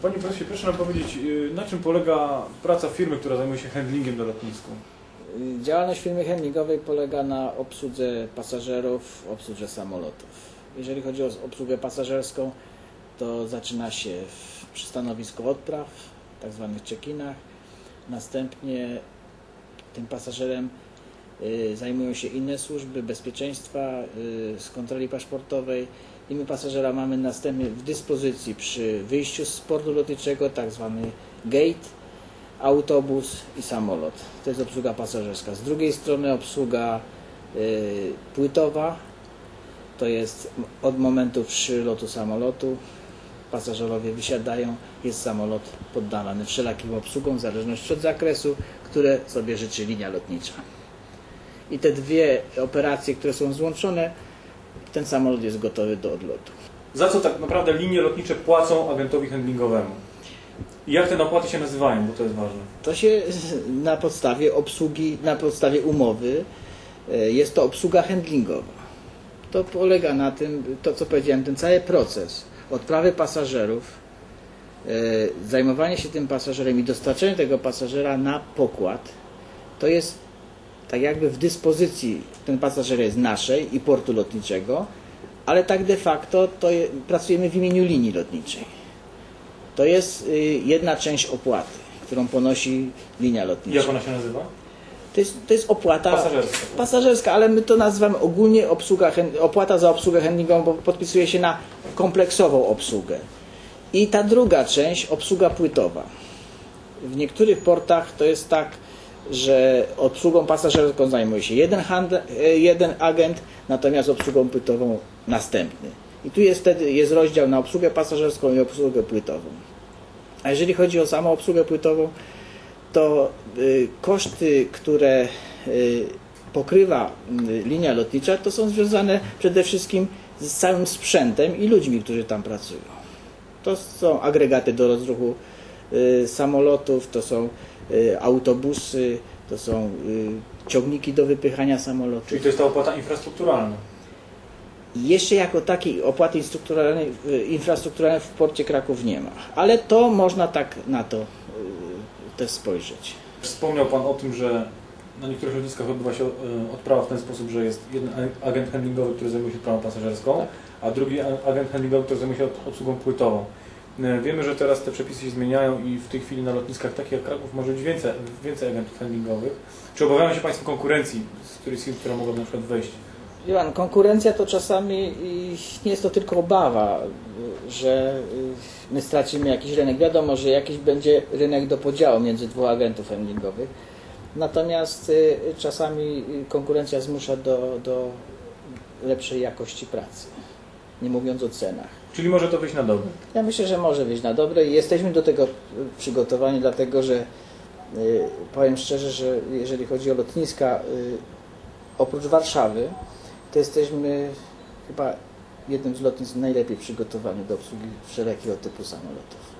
Panie prezesie, proszę nam powiedzieć, y, na czym polega praca firmy, która zajmuje się handlingiem na lotnisku? Y, Działalność firmy handlingowej polega na obsłudze pasażerów, obsłudze samolotów. Jeżeli chodzi o obsługę pasażerską, to zaczyna się przy stanowisku odpraw, tak zwanych check-inach. Następnie tym pasażerem y, zajmują się inne służby bezpieczeństwa, z kontroli paszportowej i my pasażera mamy następnie w dyspozycji przy wyjściu z portu lotniczego, tak zwany gate, autobus i samolot. To jest obsługa pasażerska. Z drugiej strony obsługa y, płytowa, to jest od momentu przylotu samolotu. Pasażerowie wysiadają, jest samolot poddawany wszelakim obsługom w zależności od zakresu, które sobie życzy linia lotnicza. I te dwie operacje, które są złączone, ten samolot jest gotowy do odlotu. Za co tak naprawdę linie lotnicze płacą agentowi handlingowemu? I jak te napłaty się nazywają, bo to jest ważne. To się na podstawie obsługi, na podstawie umowy e, jest to obsługa handlingowa. To polega na tym, to co powiedziałem, ten cały proces odprawy pasażerów, e, zajmowanie się tym pasażerem i dostarczenie tego pasażera na pokład, to jest tak jakby w dyspozycji ten pasażer jest naszej i portu lotniczego, ale tak de facto to je, pracujemy w imieniu linii lotniczej. To jest y, jedna część opłaty, którą ponosi linia lotnicza. jak ona się nazywa? To jest, to jest opłata Pasażerska. pasażerska, ale my to nazywamy ogólnie obsługa, opłata za obsługę handlingową, bo podpisuje się na kompleksową obsługę. I ta druga część, obsługa płytowa. W niektórych portach to jest tak, że obsługą pasażerską zajmuje się jeden, e, jeden agent, natomiast obsługą płytową następny. I tu jest wtedy jest rozdział na obsługę pasażerską i obsługę płytową. A jeżeli chodzi o samą obsługę płytową, to y, koszty, które y, pokrywa y, linia lotnicza, to są związane przede wszystkim z całym sprzętem i ludźmi, którzy tam pracują. To są agregaty do rozruchu y, samolotów, to są autobusy, to są y, ciągniki do wypychania samolotów. Czyli to jest ta opłata infrastrukturalna. Jeszcze jako takiej opłaty infrastrukturalnej, y, infrastrukturalnej w porcie Kraków nie ma, ale to można tak na to y, też spojrzeć. Wspomniał Pan o tym, że na niektórych lotniskach odbywa się odprawa w ten sposób, że jest jeden agent handlingowy, który zajmuje się odprawą pasażerską, Tak. a drugi agent handlingowy, który zajmuje się obsługą płytową. E, Wiemy, że teraz te przepisy się zmieniają i w tej chwili na lotniskach takich jak Kraków może być więcej, więcej agentów handlingowych. Czy obawiają się Państwo konkurencji z którejś z która mogłaby na przykład wejść? Konkurencja to czasami nie jest to tylko obawa, że y, my stracimy jakiś rynek. Wiadomo, że jakiś będzie rynek do podziału między dwóch agentów handlingowych. Natomiast y, czasami y, konkurencja zmusza do, do lepszej jakości pracy. Nie mówiąc o cenach. Czyli może to wyjść na dobre. Ja myślę, że może wyjść na dobre i jesteśmy do tego y, przygotowani, dlatego że y, powiem szczerze, że jeżeli chodzi o lotniska, y, oprócz Warszawy, to jesteśmy chyba jednym z lotnisk najlepiej przygotowanych do obsługi wszelkiego typu samolotów.